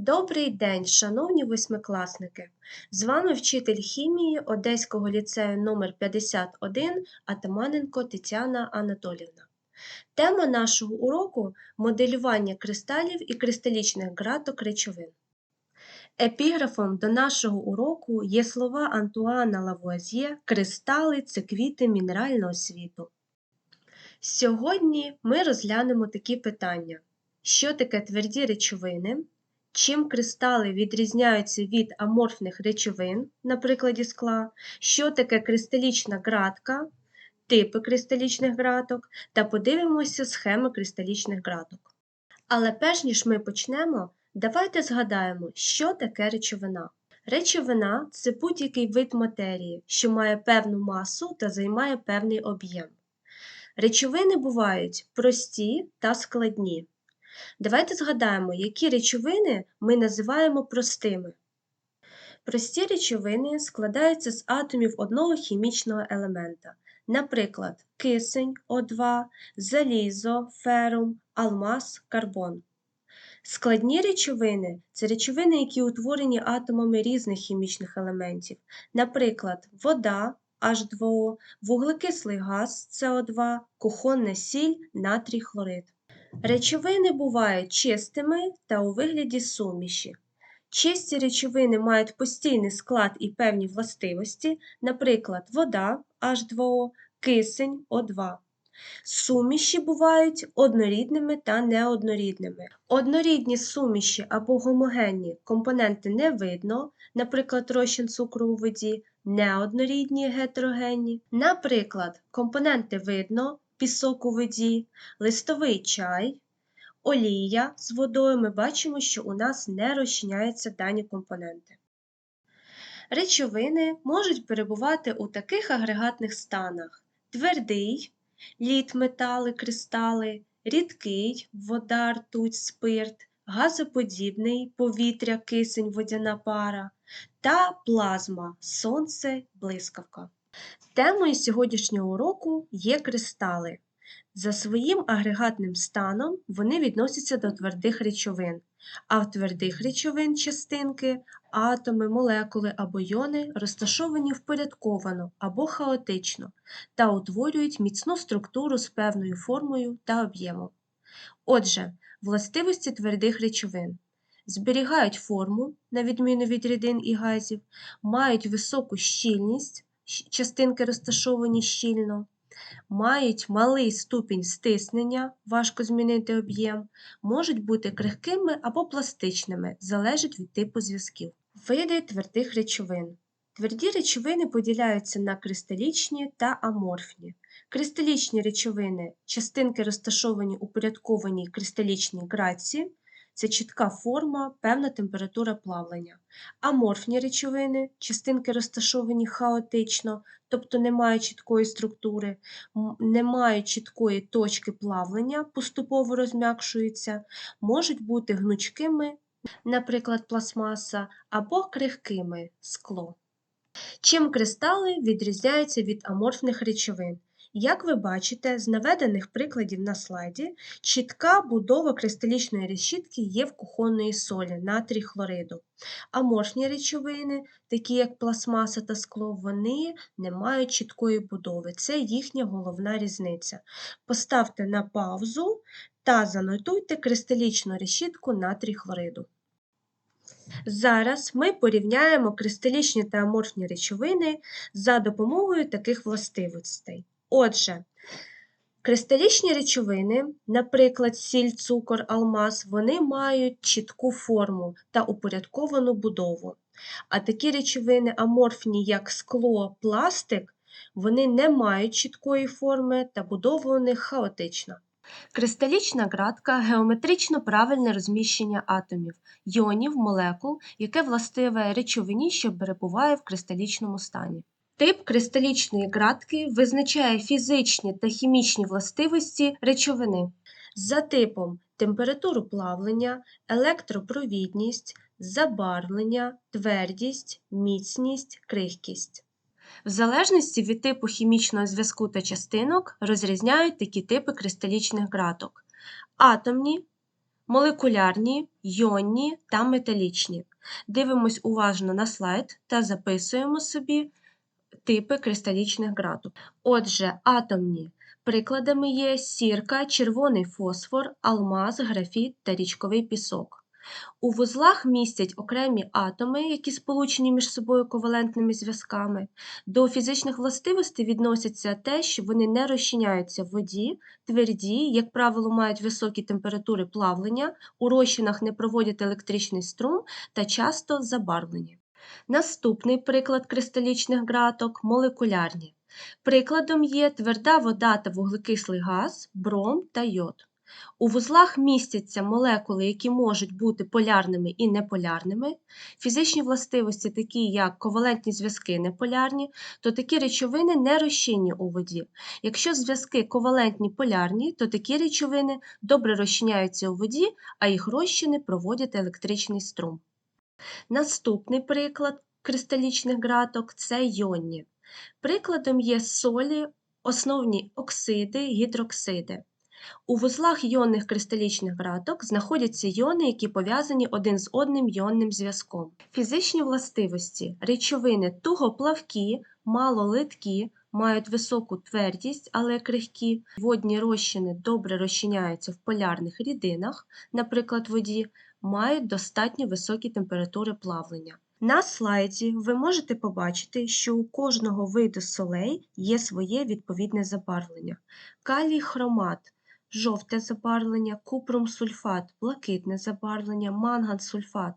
Добрий день, шановні восьмикласники! З вами вчитель хімії Одеського ліцею номер 51 Атаманенко Тетяна Анатолівна. Тема нашого уроку моделювання кристалів і кристалічних ґраток речовин. Епіграфом до нашого уроку є слова Антуана Лавуазьє «Кристали це квіти мінерального світу. Сьогодні ми розглянемо такі питання: що таке тверді речовини? Чим кристали відрізняються від аморфних речовин, на прикладі скла, що таке кристалічна ґратка, типи кристалічних ґраток та подивимося схеми кристалічних ґраток. Але перш ніж ми почнемо, давайте згадаємо, що таке речовина. Речовина це будь-який вид матерії, що має певну масу та займає певний об'єм. Речовини бувають прості та складні. Давайте згадаємо, які речовини ми називаємо простими. Прості речовини складаються з атомів одного хімічного елемента, наприклад, кисень О2, залізо, ферум, алмаз, карбон. Складні речовини це речовини, які утворені атомами різних хімічних елементів, наприклад, вода H2O, вуглекислий газ СО2, кухонна сіль, натрій хлорид. Речовини бувають чистими та у вигляді суміші. Чисті речовини мають постійний склад і певні властивості, наприклад, вода H2O, кисень О2. Суміші бувають однорідними та неоднорідними. Однорідні суміші або гомогенні компоненти не видно, наприклад, розчин цукру у воді, неоднорідні гетерогенні. Наприклад, компоненти видно, пісок у воді, листовий чай, олія з водою, ми бачимо, що у нас не розчиняються дані компоненти. Речовини можуть перебувати у таких агрегатних станах: твердий, лід метали, кристали, рідкий вода, ртуть, спирт, газоподібний повітря, кисень, водяна пара та плазма, сонце, блискавка. Темою сьогоднішнього уроку є кристали. За своїм агрегатним станом вони відносяться до твердих речовин, а в твердих речовин частинки, атоми, молекули або йони розташовані впорядковано або хаотично та утворюють міцну структуру з певною формою та об'ємом. Отже, властивості твердих речовин зберігають форму, на відміну від рідин і газів, мають високу щільність частинки розташовані щільно, мають малий ступінь стиснення, важко змінити об'єм, можуть бути крихкими або пластичними, залежить від типу зв'язків. Види твердих речовин. Тверді речовини поділяються на кристалічні та аморфні. Кристалічні речовини частинки розташовані у порядкованій кристалічній граці, це чітка форма, певна температура плавлення. Аморфні речовини, частинки розташовані хаотично, тобто не мають чіткої структури, не мають чіткої точки плавлення, поступово розм'якшуються, можуть бути гнучкими, наприклад, пластмаса, або крихкими скло. Чим кристали відрізняються від аморфних речовин? Як ви бачите, з наведених прикладів на слайді, чітка будова кристалічної решітки є в кухонної солі натрій хлориду. Аморфні речовини, такі як пластмаса та скло, вони не мають чіткої будови. Це їхня головна різниця. Поставте на паузу та занотуйте кристалічну решітку натрій хлориду. Зараз ми порівняємо кристалічні та аморфні речовини за допомогою таких властивостей. Отже, кристалічні речовини, наприклад, сіль, цукор, алмаз, вони мають чітку форму та упорядковану будову. А такі речовини аморфні, як скло, пластик, вони не мають чіткої форми та будова у них хаотична. Кристалічна ґратка геометрично правильне розміщення атомів, йонів, молекул, яке властиве речовині, що перебуває в кристалічному стані. Тип кристалічної ґратки визначає фізичні та хімічні властивості речовини. За типом температуру плавлення, електропровідність, забарвлення, твердість, міцність, крихкість. В залежності від типу хімічного зв'язку та частинок розрізняють такі типи кристалічних ґраток: атомні молекулярні, йонні та металічні. Дивимось уважно на слайд та записуємо собі типи кристалічних градок. Отже, атомні прикладами є сірка, червоний фосфор, алмаз, графіт та річковий пісок. У вузлах містять окремі атоми, які сполучені між собою ковалентними зв'язками. До фізичних властивостей відносяться те, що вони не розчиняються в воді, тверді, як правило, мають високі температури плавлення, у розчинах не проводять електричний струм та часто забарвлені. Наступний приклад кристалічних граток молекулярні. Прикладом є тверда вода та вуглекислий газ, бром та йод. У вузлах містяться молекули, які можуть бути полярними і неполярними. Фізичні властивості, такі як ковалентні зв'язки неполярні, то такі речовини не розчинні у воді. Якщо зв'язки ковалентні полярні, то такі речовини добре розчиняються у воді, а їх розчини проводять електричний струм. Наступний приклад кристалічних граток це йонні. Прикладом є солі, основні оксиди, гідроксиди. У вузлах йонних кристалічних граток знаходяться йони, які пов'язані один з одним йонним зв'язком. Фізичні властивості речовини тугоплавкі, малолиткі, мають високу твердість, але крихкі, водні розчини добре розчиняються в полярних рідинах, наприклад, воді, мають достатньо високі температури плавлення. На слайді ви можете побачити, що у кожного виду солей є своє відповідне забарвлення. Калій хромат жовте забарвлення, купрум-сульфат блакитне забарвлення, манган-сульфат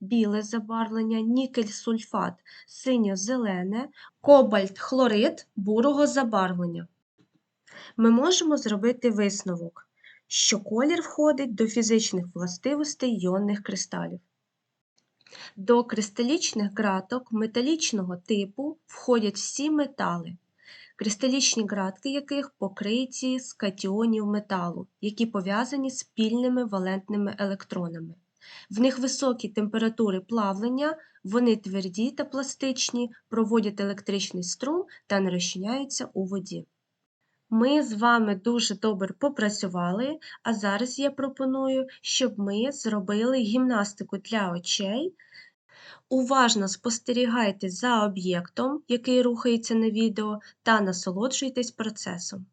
біле забарвлення, нікель-сульфат синьо-зелене, кобальт-хлорид бурого забарвлення. Ми можемо зробити висновок, що колір входить до фізичних властивостей йонних кристалів. До кристалічних граток металічного типу входять всі метали, кристалічні гратки яких покриті з катіонів металу, які пов'язані спільними валентними електронами. В них високі температури плавлення, вони тверді та пластичні, проводять електричний струм та не розчиняються у воді. Ми з вами дуже добре попрацювали, а зараз я пропоную, щоб ми зробили гімнастику для очей. Уважно спостерігайте за об'єктом, який рухається на відео, та насолоджуйтесь процесом.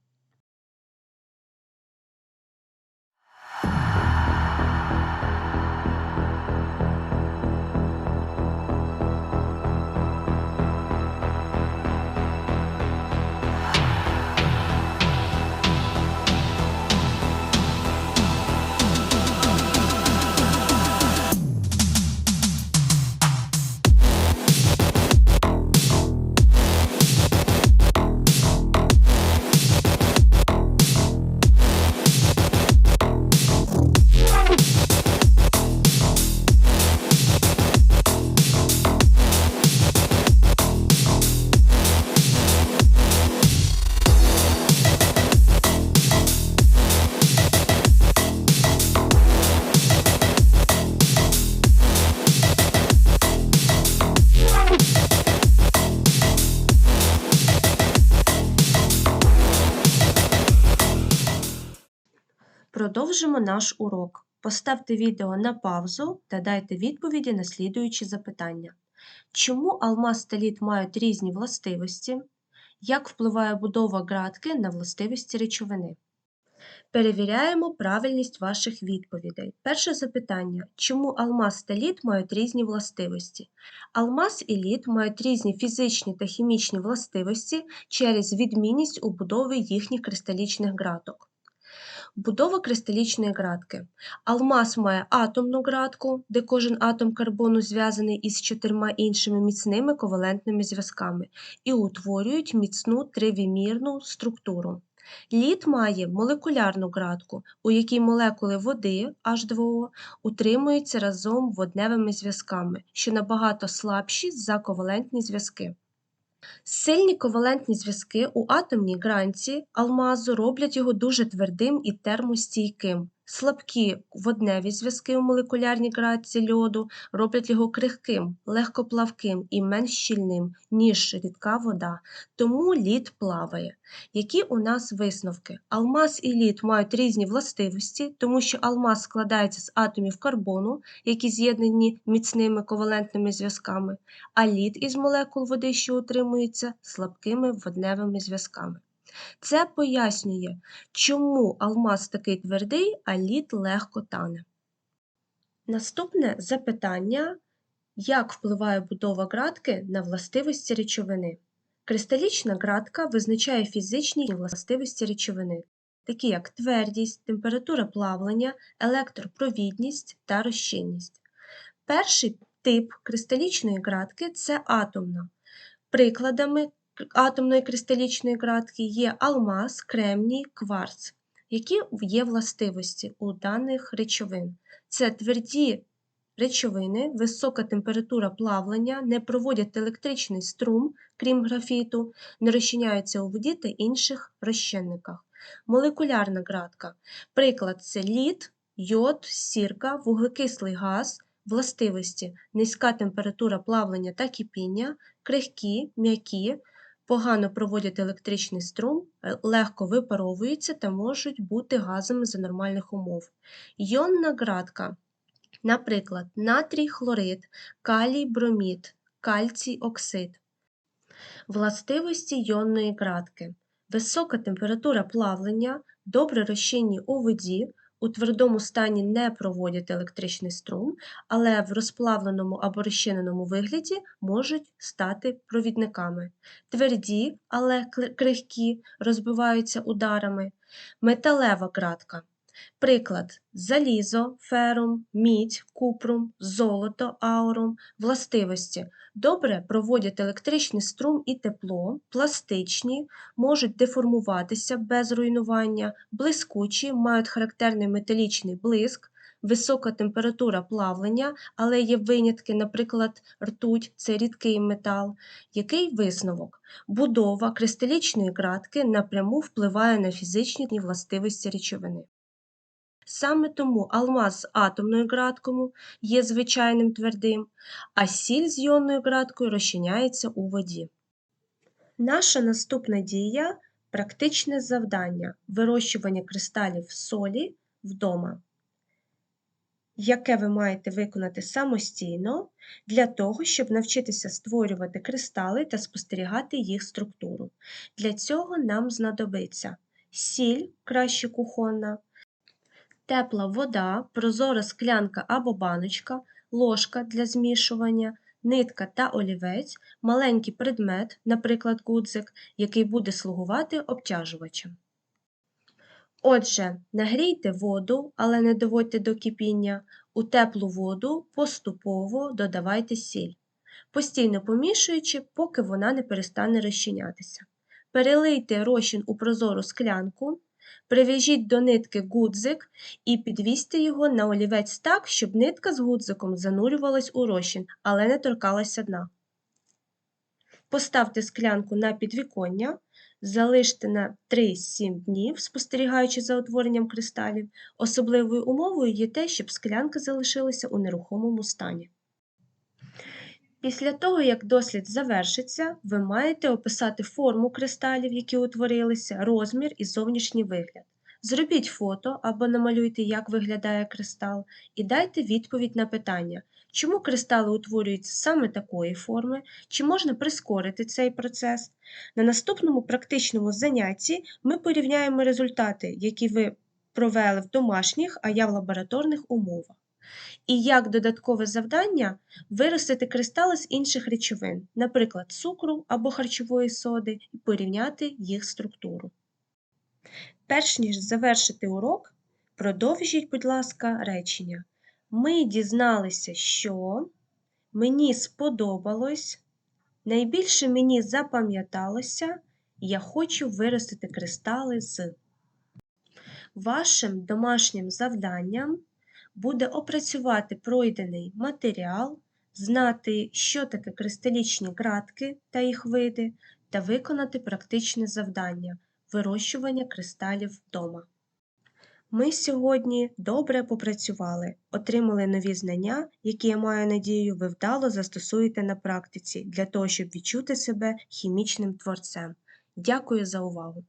Продовжимо наш урок. Поставте відео на паузу та дайте відповіді на слідуючі запитання. Чому алмаз та лід мають різні властивості? Як впливає будова ґратки на властивості речовини? Перевіряємо правильність ваших відповідей. Перше запитання: чому алмаз та лід мають різні властивості? Алмаз і лід мають різні фізичні та хімічні властивості через відмінність у будові їхніх кристалічних ґраток. Будова кристалічної ґратки. Алмаз має атомну ґратку, де кожен атом карбону зв'язаний із чотирма іншими міцними ковалентними зв'язками і утворюють міцну тривимірну структуру. Лід має молекулярну ґратку, у якій молекули води H2O утримуються разом водневими зв'язками, що набагато слабші за ковалентні зв'язки. Сильні ковалентні зв'язки у атомній гранці алмазу роблять його дуже твердим і термостійким. Слабкі водневі зв'язки у молекулярній градці льоду роблять його крихким, легкоплавким і менш щільним, ніж рідка вода, тому лід плаває. Які у нас висновки? Алмаз і лід мають різні властивості, тому що алмаз складається з атомів карбону, які з'єднані міцними ковалентними зв'язками, а лід із молекул води, що утримуються слабкими водневими зв'язками. Це пояснює, чому алмаз такий твердий, а лід легко тане. Наступне запитання: як впливає будова ґратки на властивості речовини? Кристалічна ґратка визначає фізичні властивості речовини, такі як твердість, температура плавлення, електропровідність та розчинність. Перший тип кристалічної ґратки це атомна. Прикладами атомної кристалічної ґратки є алмаз, кремній, кварц. Які є властивості у даних речовин? Це тверді речовини, висока температура плавлення, не проводять електричний струм, крім графіту, не розчиняються у воді та інших розчинниках. Молекулярна ґратка. Приклад це лід, йод, сірка, вуглекислий газ, властивості, низька температура плавлення та кипіння, крихкі, м'які, погано проводять електричний струм, е, легко випаровуються та можуть бути газами за нормальних умов. Йонна ґратка, наприклад, натрій хлорид, калій бромід, кальцій оксид. Властивості йонної ґратки. Висока температура плавлення, добре розчинні у воді, у твердому стані не проводять електричний струм, але в розплавленому або розчиненому вигляді можуть стати провідниками. Тверді, але крихкі, розбиваються ударами, металева кратка. Приклад залізо, ферум, мідь, купрум, золото, аурум, властивості добре проводять електричний струм і тепло, пластичні, можуть деформуватися без руйнування, блискучі, мають характерний металічний блиск, висока температура плавлення, але є винятки, наприклад, ртуть це рідкий метал. Який висновок? Будова кристалічної ґратки напряму впливає на фізичні властивості речовини. Саме тому алмаз з атомною ґраткою є звичайним твердим, а сіль з йонною ґраткою розчиняється у воді. Наша наступна дія практичне завдання вирощування кристалів солі вдома, яке ви маєте виконати самостійно для того, щоб навчитися створювати кристали та спостерігати їх структуру. Для цього нам знадобиться сіль краще кухонна тепла вода, прозора склянка або баночка, ложка для змішування, нитка та олівець, маленький предмет, наприклад, гудзик, який буде слугувати обтяжувачем. Отже, нагрійте воду, але не доводьте до кипіння, у теплу воду поступово додавайте сіль, постійно помішуючи, поки вона не перестане розчинятися. Перелийте розчин у прозору склянку, Прив'яжіть до нитки гудзик і підвісьте його на олівець так, щоб нитка з гудзиком занурювалась у розчин, але не торкалася дна. Поставте склянку на підвіконня, залиште на 3-7 днів, спостерігаючи за утворенням кристалів. Особливою умовою є те, щоб склянка залишилася у нерухомому стані. Після того, як дослід завершиться, ви маєте описати форму кристалів, які утворилися, розмір і зовнішній вигляд. Зробіть фото або намалюйте, як виглядає кристал, і дайте відповідь на питання, чому кристали утворюються саме такої форми, чи можна прискорити цей процес. На наступному практичному занятті ми порівняємо результати, які ви провели в домашніх, а я в лабораторних умовах і як додаткове завдання виростити кристали з інших речовин, наприклад, цукру або харчової соди, і порівняти їх структуру. Перш ніж завершити урок, продовжіть, будь ласка, речення. Ми дізналися, що мені сподобалось, найбільше мені запам'яталося, я хочу виростити кристали з. Вашим домашнім завданням буде опрацювати пройдений матеріал, знати, що таке кристалічні ґратки та їх види, та виконати практичне завдання вирощування кристалів вдома. Ми сьогодні добре попрацювали, отримали нові знання, які, я маю надію, ви вдало застосуєте на практиці для того, щоб відчути себе хімічним творцем. Дякую за увагу!